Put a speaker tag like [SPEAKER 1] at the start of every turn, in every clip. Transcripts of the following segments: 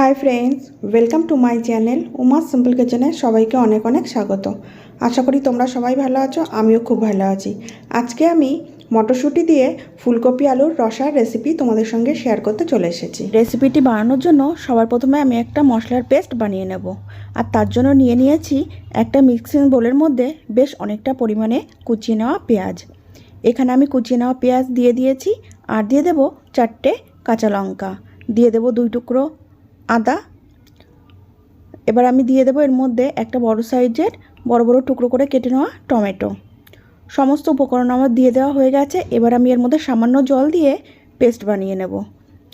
[SPEAKER 1] Hi friends welcome to my channel Uma's simple কিচেনে সবাইকে অনেক অনেক স্বাগত। আশা করি তোমরা সবাই ভালো আছো, আমিও খুব ভালো আছি। আজকে আমি মটরশুঁটি দিয়ে ফুলকপি আলুর রসার রেসিপি তোমাদের সঙ্গে শেয়ার করতে চলে এসেছি। রেসিপিটি বানানোর জন্য সবার প্রথমে আমি একটা মশলার পেস্ট বানিয়ে নেব। আর তার জন্য নিয়ে নিয়েছি একটা মিক্সিং বোলের মধ্যে বেশ অনেকটা পরিমাণে কুচিয়ে নেওয়া পেঁয়াজ। এখানে আমি কুচিয়ে নেওয়া পেঁয়াজ দিয়ে দিয়েছি, আর দিয়ে দেব চারটে কাঁচা লঙ্কা। দিয়ে দেব দুই টুকরো আদা। এবার আমি দিয়ে দেবো এর মধ্যে একটা বড় সাইজের বড় বড় টুকরো করে কেটে নেওয়া টমেটো। সমস্ত উপকরণ আমার দিয়ে দেওয়া হয়ে গেছে। এবার আমি এর মধ্যে সামান্য জল দিয়ে পেস্ট বানিয়ে নেব।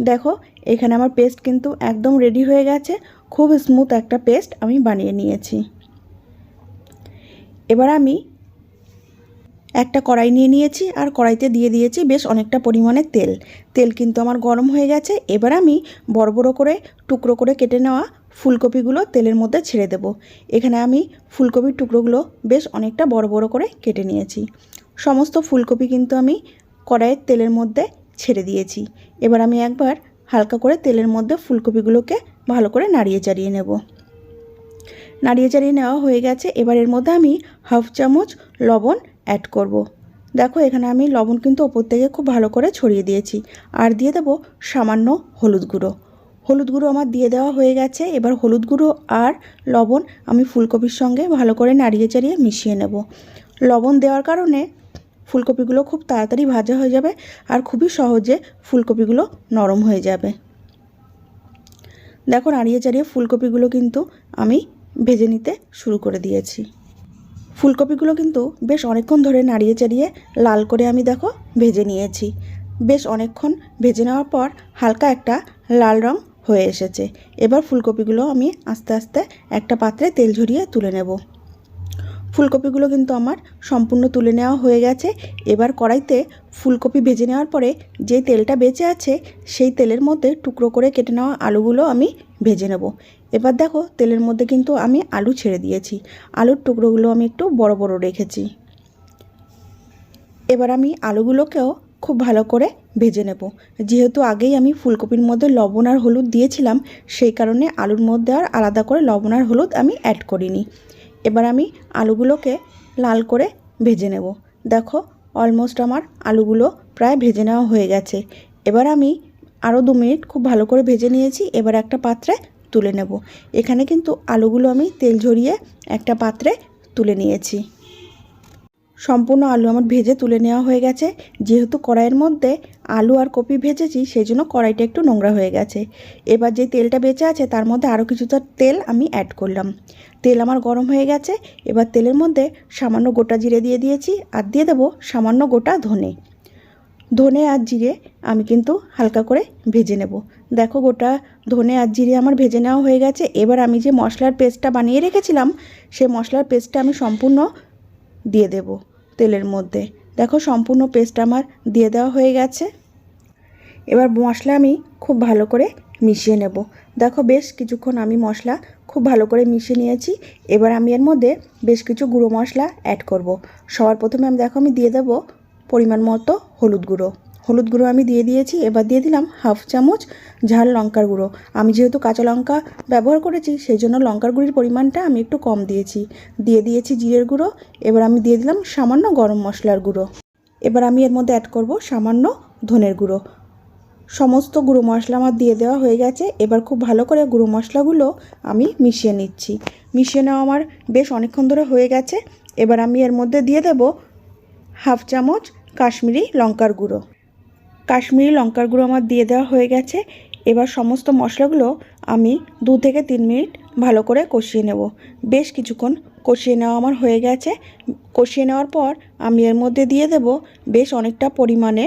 [SPEAKER 1] দেখো, এখানে আমার পেস্ট কিন্তু একদম রেডি হয়ে গেছে। খুব স্মুথ একটা পেস্ট আমি বানিয়ে নিয়েছি। এবার আমি একটা কড়াই নিয়ে নিয়েছি আর কড়াইতে দিয়ে দিয়েছি বেশ অনেকটা পরিমাণে তেল। তেল কিন্তু আমার গরম হয়ে গেছে, এবার আমি বড় বড় করে টুকরো করে কেটে নেওয়া ফুলকপিগুলো তেলের মধ্যে ছেড়ে দেব। এখানে আমি ফুলকপির টুকরোগুলো বেশ অনেকটা বড় বড় করে কেটে নিয়েছি। সমস্ত ফুলকপি কিন্তু আমি কড়াইয়ের তেলের মধ্যে ছেড়ে দিয়েছি। এবার আমি একবার হালকা করে তেলের মধ্যে ফুলকপিগুলোকে ভালো করে নাড়িয়ে চাড়িয়ে নেব। নাড়িয়ে চাড়িয়ে নেওয়া হয়ে গেছে, এবার এর মধ্যে আমি হাফ চামচ লবণ অ্যাড করব। দেখো, এখানে আমি লবণ কিন্তু ওপর থেকে খুব ভালো করে ছড়িয়ে দিয়েছি। আর দিয়ে দেবো সামান্য হলুদ গুঁড়ো। হলুদ গুঁড়ো আমার দিয়ে দেওয়া হয়ে গেছে। এবার হলুদ গুঁড়ো আর লবণ আমি ফুলকপির সঙ্গে ভালো করে নাড়িয়ে চাড়িয়ে মিশিয়ে নেব। লবণ দেওয়ার কারণে ফুলকপিগুলো খুব তাড়াতাড়ি ভাজা হয়ে যাবে আর খুবই সহজে ফুলকপিগুলো নরম হয়ে যাবে। দেখো, নাড়িয়ে চাড়িয়ে ফুলকপিগুলো কিন্তু আমি ভেজে নিতে শুরু করে দিয়েছি। ফুলকপিগুলো কিন্তু বেশ অনেকক্ষণ ধরে নাড়িয়ে চাড়িয়ে লাল করে আমি দেখো ভেজে নিয়েছি। বেশ অনেকক্ষণ ভেজে নেওয়ার পর হালকা একটা লাল রং হয়ে এসেছে। এবার ফুলকপিগুলো আমি আস্তে আস্তে একটা পাত্রে তেল ঝরিয়ে তুলে নেব। ফুলকপিগুলো কিন্তু আমার সম্পূর্ণ তুলে নেওয়া হয়ে গেছে। এবার কড়াইতে ফুলকপি ভেজে নেওয়ার পরে যে তেলটা বেঁচে আছে, সেই তেলের মধ্যে টুকরো করে কেটে নেওয়া আলুগুলো আমি ভেজে নেব। এবার দেখো, তেলের মধ্যে কিন্তু আমি আলু ছেড়ে দিয়েছি। আলুর টুকরোগুলো আমি একটু বড় বড় রেখেছি। এবার আমি আলুগুলোকেও খুব ভালো করে ভেজে নেব। যেহেতু আগেই আমি ফুলকপির মধ্যে লবণ আর হলুদ দিয়েছিলাম, সেই কারণে আলুর মধ্যে আর আলাদা করে লবণ আর হলুদ আমি অ্যাড করিনি। এবার আমি আলুগুলোকে লাল করে ভেজে নেব। দেখো অলমোস্ট আমার আলুগুলো প্রায় ভেজে নেওয়া হয়ে গেছে। এবার আমি আরও দু মিনিট খুব ভালো করে ভেজে নিয়েছি, এবার একটা পাত্রে তুলে নেব। এখানে কিন্তু আলুগুলো আমি তেল ঝরিয়ে একটা পাত্রে তুলে নিয়েছি। সম্পূর্ণ আলু আমার ভেজে তুলে নেওয়া হয়ে গেছে। যেহেতু কড়াইয়ের মধ্যে আলু আর কপি ভেজেছি সেই জন্য কড়াইটা একটু নোংরা হয়ে গেছে। এবার যে তেলটা বেঁচে আছে, তার মধ্যে আরও কিছুটা তেল আমি অ্যাড করলাম। তেল আমার গরম হয়ে গেছে, এবার তেলের মধ্যে সামান্য গোটা জিরে দিয়ে দিয়েছি, আর দিয়ে দেবো সামান্য গোটা ধনে। ধনে আর জিরে আমি কিন্তু হালকা করে ভেজে নেব। দেখো গোটা ধনে আর জিরে আমার ভেজে নেওয়া হয়ে গেছে। এবার আমি যে মশলার পেস্টটা বানিয়ে রেখেছিলাম সেই মশলার পেস্টটা আমি সম্পূর্ণ দিয়ে দেব তেলের মধ্যে। দেখো সম্পূর্ণ পেস্ট আমার দিয়ে দেওয়া হয়ে গেছে। এবার মশলা আমি খুব ভালো করে মিশিয়ে নেব। দেখো বেশ কিছুক্ষণ আমি মশলা খুব ভালো করে মিশিয়ে নিয়েছি। এবার আমি এর মধ্যে বেশ কিছু গুঁড়ো মশলা অ্যাড করব। সবার প্রথমে আমি দেখো আমি দিয়ে দেব পরিমাণ মতো হলুদ গুঁড়ো। হলুদ গুঁড়ো আমি দিয়ে দিয়েছি, এবার দিয়ে দিলাম হাফ চামচ ঝাল লঙ্কার গুঁড়ো। আমি যেহেতু কাঁচা লঙ্কা ব্যবহার করেছি সেই জন্য লঙ্কার গুঁড়ির পরিমাণটা আমি একটু কম দিয়েছি। দিয়ে দিয়েছি জিরের গুঁড়ো, এবার আমি দিয়ে দিলাম সামান্য গরম মশলার গুঁড়ো। এবার আমি এর মধ্যে অ্যাড করব সামান্য ধনের গুঁড়ো। সমস্ত গুঁড়ো মশলা আমার দিয়ে দেওয়া হয়ে গেছে, এবার খুব ভালো করে গুঁড়ো মশলাগুলো আমি মিশিয়ে নিচ্ছি। মিশিয়ে নেওয়া আমার বেশ অনেকক্ষণ ধরে হয়ে গেছে, এবার আমি এর মধ্যে দিয়ে দেব হাফ চামচ কাশ্মীরি লঙ্কার গুঁড়ো। কাশ্মীরি লঙ্কার গুঁড়ো আমার দিয়ে দেওয়া হয়ে গেছে। এবার সমস্ত মশলাগুলো আমি দু থেকে তিন মিনিট ভালো করে কষিয়ে নেব। বেশ কিছুক্ষণ কষিয়ে নেওয়া আমার হয়ে গেছে। কষিয়ে নেওয়ার পর আমি এর মধ্যে দিয়ে দেব বেশ অনেকটা পরিমাণে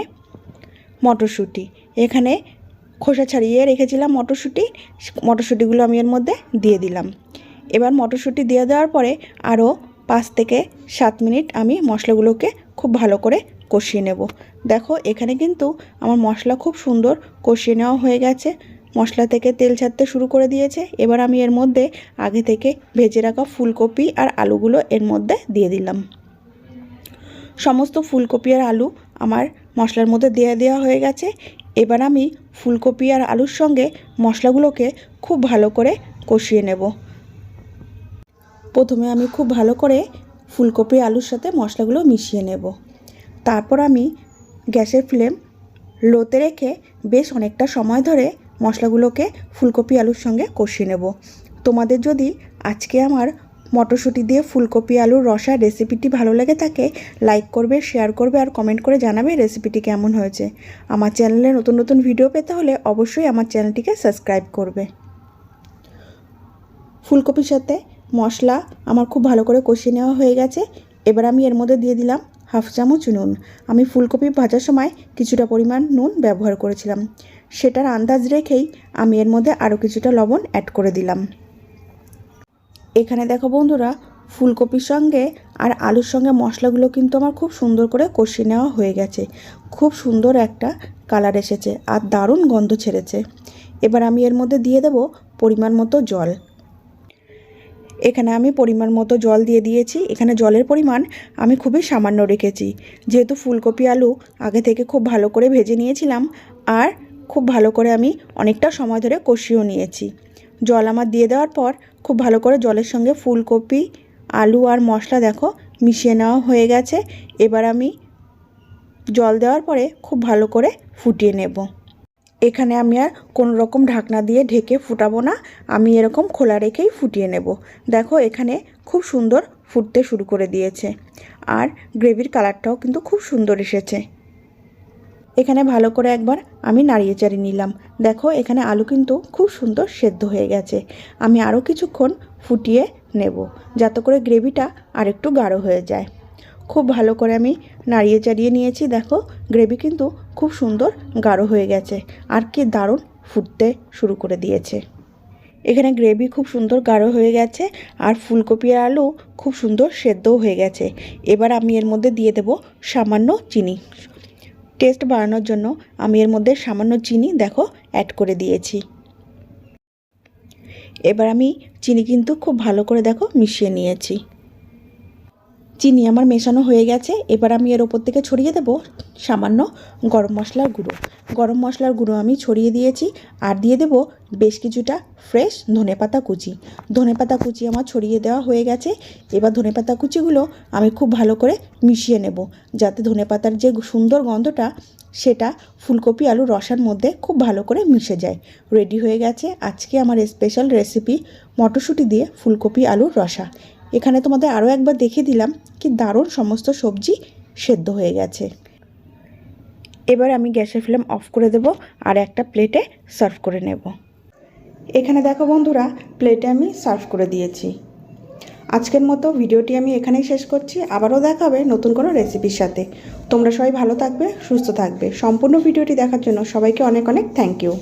[SPEAKER 1] মটরশুঁটি। এখানে খোসা ছাড়িয়ে রেখেছিলাম মটরশুঁটি। মটরশুঁটিগুলো আমি এর মধ্যে দিয়ে দিলাম। এবার মটরশুঁটি দিয়ে দেওয়ার পরে আরও পাঁচ থেকে সাত মিনিট আমি মশলাগুলোকে খুব ভালো করে কষিয়ে নেব। দেখো, এখানে কিন্তু আমার মশলা খুব সুন্দর কষিয়ে নেওয়া হয়ে গেছে। মশলা থেকে তেল ছাড়তে শুরু করে দিয়েছে। এবার আমি এর মধ্যে আগে থেকে ভেজে রাখা ফুলকপি আর আলুগুলো এর মধ্যে দিয়ে দিলাম। সমস্ত ফুলকপি আর আলু আমার মশলার মধ্যে দিয়ে দেওয়া হয়ে গেছে। এবার আমি ফুলকপি আর আলুর সঙ্গে মশলাগুলোকে খুব ভালো করে কষিয়ে নেব। প্রথমে আমি খুব ভালো করে ফুলকপি আলুর সাথে মশলাগুলো মিশিয়ে নেব। তারপর আমি গ্যাসের ফ্লেম লোতে রেখে বেশ অনেকটা সময় ধরে মশলাগুলোকে ফুলকপি আলুর সঙ্গে কষিয়ে নেব। তোমাদের যদি আজকে আমার মটরশুঁটি দিয়ে ফুলকপি আলুর রসা রেসিপিটি ভালো লেগে থাকে, লাইক করবে, শেয়ার করবে আর কমেন্ট করে জানাবে রেসিপিটি কেমন হয়েছে। আমার চ্যানেলে নতুন নতুন ভিডিও পেতে হলে অবশ্যই আমার চ্যানেলটিকে সাবস্ক্রাইব করবে। ফুলকপির সাথে মশলা আমার খুব ভালো করে কষিয়ে নেওয়া হয়ে গেছে। এবার আমি এর মধ্যে দিয়ে দিলাম হাফ চামচ নুন। আমি ফুলকপি ভাজার সময় কিছুটা পরিমাণ নুন ব্যবহার করেছিলাম। সেটার আন্দাজ রেখেই আমি এর মধ্যে আরও কিছুটা লবণ অ্যাড করে দিলাম। এখানে দেখো বন্ধুরা, ফুলকপির সঙ্গে আর আলুর সঙ্গে মশলাগুলো কিন্তু আমার খুব সুন্দর করে কষিয়ে নেওয়া হয়ে গেছে। খুব সুন্দর একটা কালার এসেছে আর দারুণ গন্ধ ছেড়েছে। এবার আমি এর মধ্যে দিয়ে দেব পরিমাণ মতো জল। এখানে আমি পরিমাণ মতো জল দিয়ে দিয়েছি। এখানে জলের পরিমাণ আমি খুবই সামান্য রেখেছি। যেহেতু ফুলকপি আলু আগে থেকে খুব ভালো করে ভেজে নিয়েছিলাম আর খুব ভালো করে আমি অনেকটা সময় ধরে কষিয়েও নিয়েছি। জল আমার দিয়ে দেওয়ার পর খুব ভালো করে জলের সঙ্গে ফুলকপি, আলু আর মশলা দেখো মিশিয়ে নেওয়া হয়ে গেছে। এবার আমি জল দেওয়ার পরে খুব ভালো করে ফুটিয়ে নেব। এখানে আমি আর কোনো রকম ঢাকনা দিয়ে ঢেকে ফুটাবো না। আমি এরকম খোলা রেখেই ফুটিয়ে নেব। দেখো, এখানে খুব সুন্দর ফুটতে শুরু করে দিয়েছে। আর গ্রেভির কালারটাও কিন্তু খুব সুন্দর এসেছে। এখানে ভালো করে একবার আমি নাড়িয়ে চাড়িয়ে নিলাম। দেখো, এখানে আলু কিন্তু খুব সুন্দর সেদ্ধ হয়ে গেছে। আমি আরও কিছুক্ষণ ফুটিয়ে নেব, যাতে করে গ্রেভিটা আরেকটু গাঢ় হয়ে যায়। খুব ভালো করে আমি নাড়িয়ে চাড়িয়ে নিয়েছি। দেখো, গ্রেভি কিন্তু খুব সুন্দর গাঢ় হয়ে গেছে আর কি দারুণ ফুটতে শুরু করে দিয়েছে। এখানে গ্রেভি খুব সুন্দর গাঢ় হয়ে গেছে আর ফুলকপি আর আলু খুব সুন্দর সেদ্ধও হয়ে গেছে। এবার আমি এর মধ্যে দিয়ে দেব সামান্য চিনি। টেস্ট বাড়ানোর জন্য আমি এর মধ্যে সামান্য চিনি, দেখো অ্যাড করে দিয়েছি। এবার আমি চিনি কিন্তু খুব ভালো করে, দেখো, মিশিয়ে নিয়েছি। চিনি আমার মেশানো হয়ে গেছে। এবার আমি এর ওপর থেকে ছড়িয়ে দেব সামান্য গরম মশলার গুঁড়ো। গরম মশলার গুঁড়ো আমি ছড়িয়ে দিয়েছি আর দিয়ে দেব বেশ কিছুটা ফ্রেশ ধনেপাতা কুচি। ধনেপাতা কুচি আমার ছড়িয়ে দেওয়া হয়ে গেছে। এবার ধনেপাতা কুচিগুলো আমি খুব ভালো করে মিশিয়ে নেব যাতে ধনেপাতার যে সুন্দর গন্ধটা সেটা ফুলকপি আলু রসার মধ্যে খুব ভালো করে মিশে যায়। রেডি হয়ে গেছে আজকে আমার স্পেশাল রেসিপি মটরশুঁটি দিয়ে ফুলকপি আলুর রসা। এখানে তোমাদের আরও একবার দেখিয়ে দিলাম কি দারুণ সমস্ত সবজি সেদ্ধ হয়ে গেছে। এবার আমি গ্যাসের ফ্লেম অফ করে দেব আর একটা প্লেটে সার্ভ করে নেব। এখানে দেখো বন্ধুরা, প্লেটে আমি সার্ভ করে দিয়েছি। আজকের মতো ভিডিওটি আমি এখানেই শেষ করছি। আবারও দেখা হবে নতুন কোনো রেসিপির সাথে। তোমরা সবাই ভালো থাকবে, সুস্থ থাকবে। সম্পূর্ণ ভিডিওটি দেখার জন্য সবাইকে অনেক অনেক থ্যাংক ইউ।